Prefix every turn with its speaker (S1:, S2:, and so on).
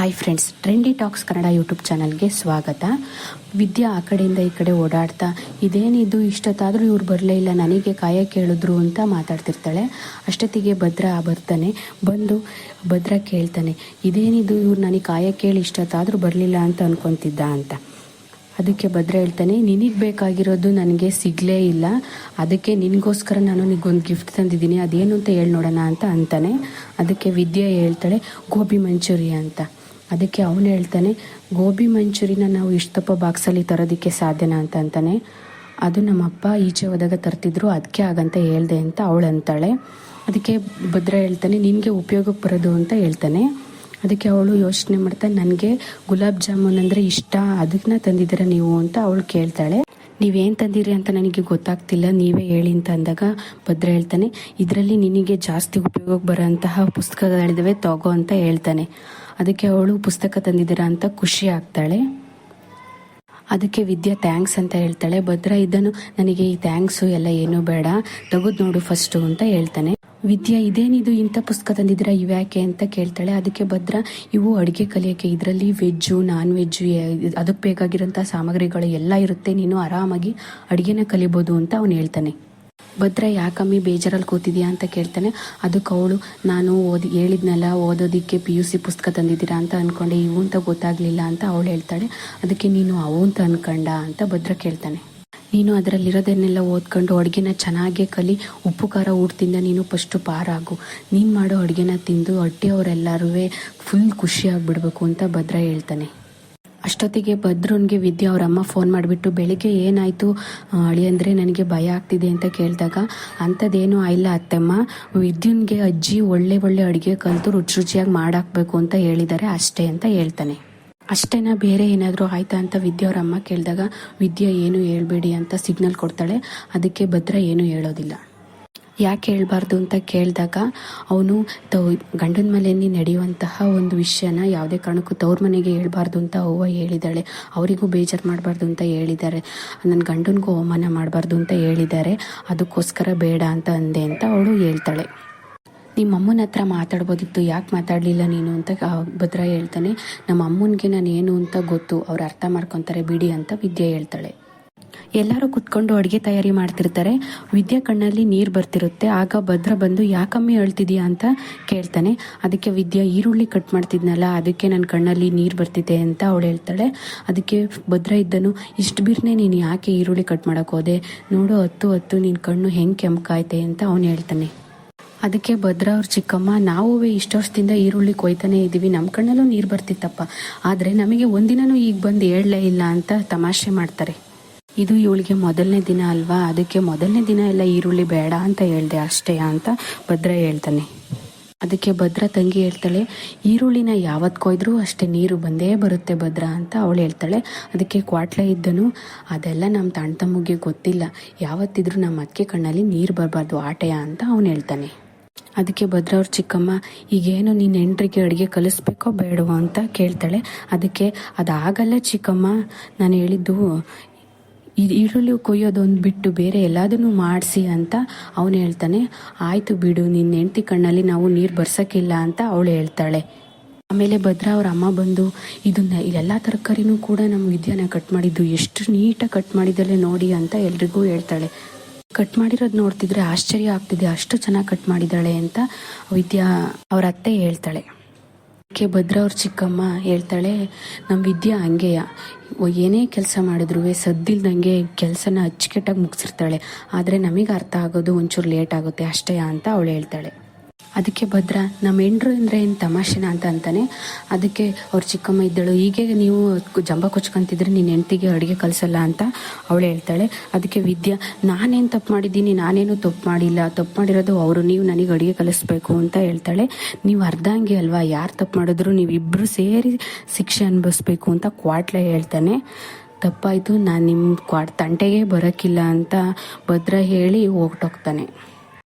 S1: Hi friends trendy talks Kannada YouTube ಚಾನಲ್ಗೆ ಸ್ವಾಗತ. ವಿದ್ಯಾ ಆ ಕಡೆಯಿಂದ ಈ ಕಡೆ ಓಡಾಡ್ತಾ ಇದೇನಿದು ಇಷ್ಟೊತ್ತಾದರೂ ಇವ್ರು ಬರಲೇ ಇಲ್ಲ, ನನಗೆ ಕಾಯ ಕೇಳಿದ್ರು ಅಂತ ಮಾತಾಡ್ತಿರ್ತಾಳೆ. ಅಷ್ಟೊತ್ತಿಗೆ ಭದ್ರ ಬರ್ತಾನೆ, ಬಂದು ಭದ್ರ ಕೇಳ್ತಾನೆ ಇದೇನಿದು ಇವ್ರು ನನಗೆ ಕಾಯ ಕೇಳಿ ಇಷ್ಟೊತ್ತಾದರೂ ಬರಲಿಲ್ಲ ಅಂತ ಅನ್ಕೊತಿದ್ದ ಅಂತ. ಅದಕ್ಕೆ ಭದ್ರ ಹೇಳ್ತಾನೆ, ನಿನಗೆ ಬೇಕಾಗಿರೋದು ನನಗೆ ಸಿಗಲೇ ಇಲ್ಲ, ಅದಕ್ಕೆ ನಿನಗೋಸ್ಕರ ನಾನು ನಿಗೊಂದು ಗಿಫ್ಟ್ ತಂದಿದ್ದೀನಿ, ಅದೇನು ಅಂತ ಹೇಳಿ ನೋಡೋಣ ಅಂತ ಅಂತಾನೆ. ಅದಕ್ಕೆ ವಿದ್ಯೆ ಹೇಳ್ತಾಳೆ, ಗೋಬಿ ಮಂಚೂರಿ ಅಂತ. ಅದಕ್ಕೆ ಅವನು ಹೇಳ್ತಾನೆ, ಗೋಬಿ ಮಂಚೂರಿನ ನಾವು ಇಷ್ಟಪ್ಪ ಬಾಕ್ಸಲ್ಲಿ ತರೋದಕ್ಕೆ ಸಾಧ್ಯನಾ ಅಂತ ಅಂತಾನೆ. ಅದು ನಮ್ಮಪ್ಪ ಈಚೆ ಹೋದಾಗ ತರ್ತಿದ್ರು ಅದಕ್ಕೆ ಆಗಂತ ಹೇಳ್ದೆ ಅಂತ ಅವಳು ಅಂತಾಳೆ. ಅದಕ್ಕೆ ಭದ್ರ ಹೇಳ್ತಾನೆ, ನಿನಗೆ ಉಪಯೋಗಕ್ಕೆ ಬರೋದು ಅಂತ ಹೇಳ್ತಾನೆ. ಅದಕ್ಕೆ ಅವಳು ಯೋಚನೆ ಮಾಡ್ತಾ ನನಗೆ ಗುಲಾಬ್ ಜಾಮೂನ್ ಅಂದರೆ ಇಷ್ಟ, ಅದನ್ನ ತಂದಿದ್ದೀರ ನೀವು? ಅಂತ ಅವಳು ಕೇಳ್ತಾಳೆ. ನೀವೇನು ತಂದಿರಿ ಅಂತ ನನಗೆ ಗೊತ್ತಾಗ್ತಿಲ್ಲ, ನೀವೇ ಹೇಳಿ ಅಂತ ಅಂದಾಗ ಭದ್ರ ಹೇಳ್ತಾನೆ, ಇದರಲ್ಲಿ ನಿನಗೆ ಜಾಸ್ತಿ ಉಪಯೋಗಕ್ಕೆ ಬರೋಂತಹ ಪುಸ್ತಕಗಳಿದ್ದಾವೆ ತಗೋ ಅಂತ ಹೇಳ್ತಾನೆ. ಅದಕ್ಕೆ ಅವಳು ಪುಸ್ತಕ ತಂದಿದ್ದೀರಾ ಅಂತ ಖುಷಿ ಆಗ್ತಾಳೆ. ಅದಕ್ಕೆ ವಿದ್ಯಾ ಥ್ಯಾಂಕ್ಸ್ ಅಂತ ಹೇಳ್ತಾಳೆ. ಭದ್ರ, ಇದನ್ನು ನನಗೆ ಈ ಥ್ಯಾಂಕ್ಸು ಎಲ್ಲ ಏನೂ ಬೇಡ, ತೆಗೆದು ನೋಡು ಫಸ್ಟು ಅಂತ ಹೇಳ್ತಾನೆ. ವಿದ್ಯಾ, ಇದೇನಿದು ಇಂಥ ಪುಸ್ತಕ ತಂದಿದ್ದೀರಾ? ಇವ್ಯಾಕೆ ಅಂತ ಕೇಳ್ತಾಳೆ. ಅದಕ್ಕೆ ಭದ್ರ, ಇವು ಅಡುಗೆ ಕಲಿಯೋಕ್ಕೆ ಇದರಲ್ಲಿ ವೆಜ್ಜು ನಾನ್ ವೆಜ್ಜು ಅದಕ್ಕೆ ಬೇಕಾಗಿರೋಂಥ ಸಾಮಗ್ರಿಗಳು ಎಲ್ಲ ಇರುತ್ತೆ. ನೀನು ಆರಾಮಾಗಿ ಅಡುಗೆನ ಕಲಿಬೋದು ಅಂತ ಅವನು ಹೇಳ್ತಾನೆ. ಭದ್ರ, ಯಾಕಮ್ಮಿ ಬೇಜಾರಲ್ಲಿ ಕೂತಿದ್ಯಾ ಅಂತ ಕೇಳ್ತಾನೆ. ಅದಕ್ಕೆ ಅವಳು, ನಾನು ಓದಿ, ಹೇಳಿದ್ನಲ್ಲ, ಓದೋದಕ್ಕೆ ಪಿ ಯು ಸಿ ಪುಸ್ತಕ ತಂದಿದ್ದೀರಾ ಅಂತ ಅಂದ್ಕೊಂಡೆ ಇವು ಅಂತ ಗೊತ್ತಾಗಲಿಲ್ಲ ಅಂತ ಅವಳು ಹೇಳ್ತಾಳೆ. ಅದಕ್ಕೆ ನೀನು ಅವು ಅಂತ ಅನ್ಕೊಂಡ ಅಂತ ಭದ್ರ ಕೇಳ್ತಾನೆ. ನೀನು ಅದರಲ್ಲಿರೋದನ್ನೆಲ್ಲ ಓದ್ಕೊಂಡು ಅಡುಗೆನ ಚೆನ್ನಾಗೇ ಕಲಿ, ಉಪ್ಪು ಖಾರ ಊಟದಿಂದ ನೀನು ಫಸ್ಟು ಪಾರಾಗು. ನೀನು ಮಾಡೋ ಅಡುಗೆನ ತಿಂದು ಹೊಟ್ಟೆಯವರೆಲ್ಲರೂ ಫುಲ್ ಖುಷಿ ಆಗ್ಬಿಡ್ಬೇಕು ಅಂತ ಭದ್ರ ಹೇಳ್ತಾನೆ. ಅಷ್ಟೊತ್ತಿಗೆ ಭದ್ರನ್ಗೆ ವಿದ್ಯೆ ಅವ್ರ ಅಮ್ಮ ಫೋನ್ ಮಾಡಿಬಿಟ್ಟು, ಬೆಳಿಗ್ಗೆ ಏನಾಯಿತು? ಅಳಿಯಂದ್ರೆ ನನಗೆ ಭಯ ಆಗ್ತಿದೆ ಅಂತ ಕೇಳಿದಾಗ ಅಂಥದ್ದೇನೂ ಆಯಿಲ್ಲ ಅತ್ತೆಮ್ಮ. ವಿದ್ಯುನ್ಗೆ ಅಜ್ಜಿ ಒಳ್ಳೆ ಒಳ್ಳೆ ಅಡುಗೆ ಕಲಿತು ರುಚಿ ರುಚಿಯಾಗಿ ಮಾಡಾಕ್ಬೇಕು ಅಂತ ಹೇಳಿದ್ದಾರೆ ಅಷ್ಟೇ, ಅಂತ ಹೇಳ್ತಾನೆ. ಅಷ್ಟೇನಾ ಬೇರೆ ಏನಾದರೂ ಆಯ್ತಾ ಅಂತ ವಿದ್ಯೆ ಅವ್ರ ಅಮ್ಮ ಕೇಳಿದಾಗ, ವಿದ್ಯೆ ಏನು ಹೇಳ್ಬೇಡಿ ಅಂತ ಸಿಗ್ನಲ್ ಕೊಡ್ತಾಳೆ. ಅದಕ್ಕೆ ಭದ್ರ ಏನು ಹೇಳೋದಿಲ್ಲ. ಯಾಕೆ ಹೇಳಬಾರ್ದು ಅಂತ ಕೇಳಿದಾಗ, ಅವನು ತೌ, ಗಂಡನ ಮನೆಯಲ್ಲಿ ನಡೆಯುವಂತಹ ಒಂದು ವಿಷಯನ ಯಾವುದೇ ಕಾರಣಕ್ಕೂ ತವ್ರ ಮನೆಗೆ ಹೇಳ್ಬಾರ್ದು ಅಂತ ಅವ್ವ ಹೇಳಿದ್ದಾಳೆ ಅವರಿಗೂ ಬೇಜಾರು ಮಾಡಬಾರ್ದು ಅಂತ ಹೇಳಿದ್ದಾರೆ ನನ್ನ ಗಂಡನಿಗೂ ಅವಮಾನ ಮಾಡಬಾರ್ದು ಅಂತ ಹೇಳಿದ್ದಾರೆ ಅದಕ್ಕೋಸ್ಕರ ಬೇಡ ಅಂತ ಅಂದೆ ಅಂತ ಅವಳು ಹೇಳ್ತಾಳೆ. ನಿಮ್ಮ ಅಮ್ಮನ ಹತ್ರ ಮಾತಾಡ್ಬೋದಿತ್ತು. ಯಾಕೆ ಮಾತಾಡಲಿಲ್ಲ ನೀನು ಅಂತ ಭದ್ರ ಹೇಳ್ತಾನೆ. ನಮ್ಮ ಅಮ್ಮನಿಗೆ ನಾನು ಏನು ಅಂತ ಗೊತ್ತು. ಅವ್ರು ಅರ್ಥ ಮಾಡ್ಕೊತಾರೆ. ಬಿಡಿ ಅಂತ ವಿದ್ಯೆ ಹೇಳ್ತಾಳೆ. ಎಲ್ಲರೂ ಕುತ್ಕೊಂಡು ಅಡುಗೆ ತಯಾರಿ ಮಾಡ್ತಿರ್ತಾರೆ. ವಿದ್ಯಾ ಕಣ್ಣಲ್ಲಿ ನೀರು ಬರ್ತಿರುತ್ತೆ. ಆಗ ಭದ್ರ ಬಂದು, ಯಾಕಮ್ಮಿ ಹೇಳ್ತಿದ್ಯಾ ಅಂತ ಕೇಳ್ತಾನೆ. ಅದಕ್ಕೆ ವಿದ್ಯಾ, ಈರುಳ್ಳಿ ಕಟ್ ಮಾಡ್ತಿದ್ನಲ್ಲ, ಅದಕ್ಕೆ ನನ್ನ ಕಣ್ಣಲ್ಲಿ ನೀರು ಬರ್ತಿದೆ ಅಂತ ಅವಳು ಹೇಳ್ತಾಳೆ. ಅದಕ್ಕೆ ಭದ್ರ ಇದ್ದನು, ಇಷ್ಟು ಬಿರ್ನೆ ನೀನು ಯಾಕೆ ಈರುಳ್ಳಿ ಕಟ್ ಮಾಡೋಕ್ಕೋದೆ ನೋಡು, ಹತ್ತು ಹತ್ತು ನಿನ್ನ ಕಣ್ಣು ಹೆಂಗೆ ಕೆಂಪಾಯ್ತೆ ಅಂತ ಅವನು ಹೇಳ್ತಾನೆ. ಅದಕ್ಕೆ ಭದ್ರ ಅವ್ರ ಚಿಕ್ಕಮ್ಮ ನಾವು ಇಷ್ಟು ವರ್ಷದಿಂದ ಈರುಳ್ಳಿ ಕೊಯ್ತಾನೆ ಇದ್ದೀವಿ ನಮ್ಮ ಕಣ್ಣಲ್ಲೂ ನೀರು ಬರ್ತಿತ್ತಪ್ಪ. ಆದರೆ ನಮಗೆ ಒಂದಿನನೂ ಈಗ ಬಂದು ಹೇಳಲೇ ಇಲ್ಲ ಅಂತ ತಮಾಷೆ ಮಾಡ್ತಾರೆ. ಇದು ಇವಳಿಗೆ ಮೊದಲನೇ ದಿನ ಅಲ್ವಾ? ಅದಕ್ಕೆ ಮೊದಲನೇ ದಿನ ಎಲ್ಲ ಈರುಳ್ಳಿ ಬೇಡ ಅಂತ ಹೇಳ್ದೆ ಅಷ್ಟೇ ಅಂತ ಭದ್ರ ಹೇಳ್ತಾನೆ. ಅದಕ್ಕೆ ಭದ್ರ ತಂಗಿ ಹೇಳ್ತಾಳೆ, ಈರುಳ್ಳಿನ ಯಾವತ್ತು ಕೊಯ್ದ್ರೂ ಅಷ್ಟೇ ನೀರು ಬಂದೇ ಬರುತ್ತೆ ಭದ್ರ ಅಂತ ಅವಳು ಹೇಳ್ತಾಳೆ. ಅದಕ್ಕೆ ಕ್ವಾಟ್ಲೆ ಇದ್ದನು, ಅದೆಲ್ಲ ನಮ್ಮ ತಣ್ಣ ತಮ್ಮಗೆ ಗೊತ್ತಿಲ್ಲ. ಯಾವತ್ತಿದ್ರೂ ನಮ್ಮ ಅಕ್ಕೆ ಕಣ್ಣಲ್ಲಿ ನೀರು ಬರಬಾರ್ದು, ಆಟೆಯ ಅಂತ ಅವನು ಹೇಳ್ತಾನೆ. ಅದಕ್ಕೆ ಭದ್ರ ಅವ್ರ ಚಿಕ್ಕಮ್ಮ, ಈಗೇನು ನೀನು ಹೆಂಡ್ರಿಗೆ ಅಡುಗೆ ಕಲಿಸ್ಬೇಕೋ ಬೇಡವೋ ಅಂತ ಕೇಳ್ತಾಳೆ. ಅದಕ್ಕೆ ಅದಾಗಲ್ಲ ಚಿಕ್ಕಮ್ಮ, ನಾನು ಹೇಳಿದ್ದು ಈರುಳ್ಳಿ ಕೊಯ್ಯೋದೊಂದು ಬಿಟ್ಟು ಬೇರೆ ಎಲ್ಲದನ್ನು ಮಾಡಿಸಿ ಅಂತ ಅವನು ಹೇಳ್ತಾನೆ. ಆಯಿತು ಬಿಡು ನಿನ್ನ ಹೆಂಡ್ತಿ ಕಣ್ಣಲ್ಲಿ ನಾವು ನೀರು ಬರ್ಸೋಕ್ಕಿಲ್ಲ ಅಂತ ಅವಳು ಹೇಳ್ತಾಳೆ. ಆಮೇಲೆ ಭದ್ರ ಅವ್ರ ಅಮ್ಮ ಬಂದು, ಇದನ್ನ ಎಲ್ಲ ತರಕಾರಿನೂ ಕೂಡ ನಮ್ಮ ವಿದ್ಯಾನ ಕಟ್ ಮಾಡಿದ್ದು, ಎಷ್ಟು ನೀಟಾಗಿ ಕಟ್ ಮಾಡಿದ್ದಲ್ಲೇ ನೋಡಿ ಅಂತ ಎಲ್ರಿಗೂ ಹೇಳ್ತಾಳೆ. ಕಟ್ ಮಾಡಿರೋದು ನೋಡ್ತಿದ್ರೆ ಆಶ್ಚರ್ಯ ಆಗ್ತಿದೆ. ಅಷ್ಟು ಚೆನ್ನಾಗಿ ಕಟ್ ಮಾಡಿದಾಳೆ ಅಂತ ವಿದ್ಯಾ ಅವ್ರ ಅತ್ತೆ ಹೇಳ್ತಾಳೆ. ಕೆ ಭದ್ರ ಅವ್ರ ಚಿಕ್ಕಮ್ಮ ಹೇಳ್ತಾಳೆ ನಮ್ಮ ವಿದ್ಯಾ ಹಂಗೆಯ. ಏನೇ ಕೆಲಸ ಮಾಡಿದ್ರು ಸದ್ದಿಲ್ದಂಗೆ ಕೆಲಸನ ಅಚ್ಚುಕಟ್ಟಾಗಿ ಮುಗಿಸಿರ್ತಾಳೆ. ಆದರೆ ನಮಗೆ ಅರ್ಥ ಆಗೋದು ಒಂಚೂರು ಲೇಟ್ ಆಗುತ್ತೆ ಅಷ್ಟೇ ಅಂತ ಅವಳು ಹೇಳ್ತಾಳೆ. ಅದಕ್ಕೆ ಭದ್ರ. ನಮ್ಮ ಹೆಂಡ್ರು ಅಂದರೆ ಏನು ತಮಾಷೆನ ಅಂತ ಅಂತಾನೆ. ಅದಕ್ಕೆ ಅವ್ರ ಚಿಕ್ಕಮ್ಮ ಇದ್ದಳು, ಹೀಗೆ ನೀವು ಜಂಬ ಕೊಚ್ಕೊಂತಿದ್ರೆ ನಿನ್ನ ಹೆಂಡ್ತಿಗೆ ಅಡುಗೆ ಕಲಿಸಲ್ಲ ಅಂತ ಅವಳು ಹೇಳ್ತಾಳೆ. ಅದಕ್ಕೆ ವಿದ್ಯಾ, ನಾನೇನು ತಪ್ಪು ಮಾಡಿದ್ದೀನಿ, ನಾನೇನು ತಪ್ಪು ಮಾಡಿಲ್ಲ. ತಪ್ಪು ಮಾಡಿರೋದು ಅವರು, ನೀವು ನನಗೆ ಅಡುಗೆ ಕಲಿಸ್ಬೇಕು ಅಂತ ಹೇಳ್ತಾಳೆ. ನೀವು ಅರ್ಧಂಗೆ ಅಲ್ವಾ? ಯಾರು ತಪ್ಪು ಮಾಡಿದ್ರು ನೀವಿಬ್ಬರು ಸೇರಿ ಶಿಕ್ಷೆ ಅನುಭವಿಸ್ಬೇಕು ಅಂತ ಕ್ವಾಟ್ಲೆ ಹೇಳ್ತಾನೆ. ತಪ್ಪಾಯಿತು, ನಾನು ನಿಮ್ಮ ಕ್ವಾಟ್ ತಂಟೆಗೆ ಬರೋಕ್ಕಿಲ್ಲ ಅಂತ ಭದ್ರ ಹೇಳಿ ಹೊರ್ಟೋಗ್ತಾನೆ